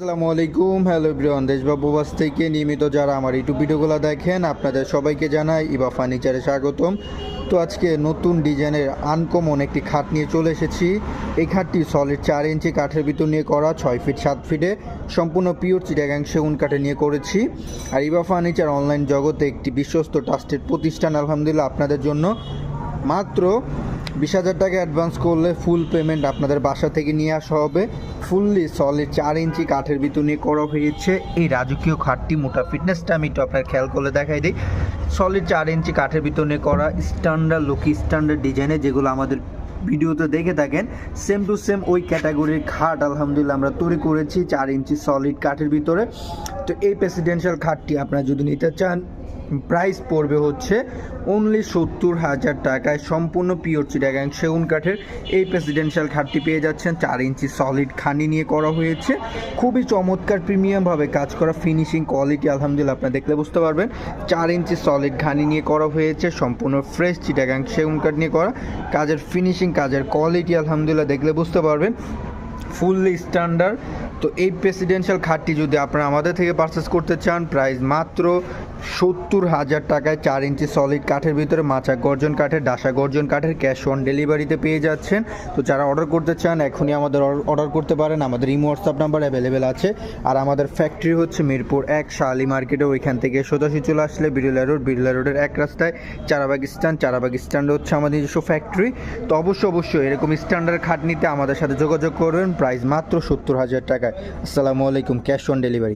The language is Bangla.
আসসালামু আলাইকুম। হ্যালো এভরিওয়ান দেশবাবু বাস থেকে নিয়মিত যারা আমার ইউটিউব ভিডিওগুলো দেখেন, আপনাদের সবাইকে জানাই ইবা ফার্নিচারে স্বাগতম। তো আজকে নতুন ডিজাইনের আনকমন একটি খাট নিয়ে চলে এসেছি। এই খাটটি সলিড চার ইঞ্চি কাঠের ভিতর নিয়ে করা, ছয় ফিট সাত ফিটে সম্পূর্ণ পিওর চিটাগাং সেগুন কাঠে নিয়ে করেছি। আর ইবা ফার্নিচার অনলাইন জগতে একটি বিশ্বস্ত ট্রাস্টেড প্রতিষ্ঠান, আলহামদুলিল্লাহ আপনাদের জন্য। মাত্র বিশ হাজার টাকা অ্যাডভান্স করলে ফুল পেমেন্ট আপনাদের বাসা থেকে নিয়ে আসা হবে। ফুললি সলিড চার ইঞ্চি কাঠের ভিতর নিয়ে করা হয়েছে। এই রাজকীয় খাটটি মোটা ফিটনেসটা আমি একটু আপনার খেয়াল করলে দেখাই দিই। সলিড চার ইঞ্চি কাঠের ভিতর নিয়ে করা স্ট্যান্ডার্ড লুকি স্ট্যান্ডার্ড ডিজাইনে যেগুলো আমাদের ভিডিওতে দেখে থাকেন সেম টু সেম ওই ক্যাটাগরির খাট আলহামদুলিল্লাহ আমরা তৈরি করেছি চার ইঞ্চি সলিড কাঠের ভিতরে। তো এই প্রেসিডেন্সিয়াল খাটটি আপনারা যদি নিতে চান প্রাইস পড়বে হচ্ছে অনলি সত্তর হাজার টাকায়। সম্পূর্ণ পিওর চিটাগাং সেগুন কাঠের। এই প্রেসিডেন্সিয়াল খাটটি পেয়ে যাচ্ছেন। চার ইঞ্চি সলিড খানি নিয়ে করা হয়েছে। খুবই চমৎকার প্রিমিয়ামভাবে কাজ করা ফিনিশিং কোয়ালিটি আলহামদুলিল্লাহ আপনারা দেখলে বুঝতে পারবেন। চার ইঞ্চি সলিড খানি নিয়ে করা হয়েছে। সম্পূর্ণ ফ্রেশ চিটাগাং সেগুন কাঠ নিয়ে করা। কাজের ফিনিশিং কাজের কোয়ালিটি আলহামদুলিল্লাহ দেখলে বুঝতে পারবেন। ফুললি স্ট্যান্ডার্ড তো এই প্রেসিডেন্সিয়াল খাটটি যদি আপনারা আমাদের থেকে পারচেস করতে চান প্রাইস মাত্র সত্তর হাজার টাকায় চার ইঞ্চি সলিড কাঠের ভিতরে মাচা গর্জন কাঠের, ডাসা গর্জন কাঠের ক্যাশ অন ডেলিভারিতে পেয়ে যাচ্ছেন। তো যারা অর্ডার করতে চান, এখনই আমাদের অর্ডার করতে পারেন। আমাদের ইমো হোয়াটসঅ্যাপ নাম্বার অ্যাভেলেবেল আছে। আর আমাদের ফ্যাক্টরি হচ্ছে মিরপুর এক, শালি মার্কেটে ওইখান থেকে সোজাসি চলে আসলে বিড়লা রোড বিড়লা রোডের এক রাস্তায় চারাবাগ স্ট্যান্ড। চারাবাগ স্ট্যান্ড হচ্ছে আমাদের নিজস্ব ফ্যাক্টরি তো অবশ্যই অবশ্যই এরকম স্ট্যান্ডার্ড খাট নিতে আমাদের সাথে যোগাযোগ করবেন। প্রাইস মাত্র সত্তর হাজার আসসালামু আলাইকুম ক্যাশ অন ডেলিভারি।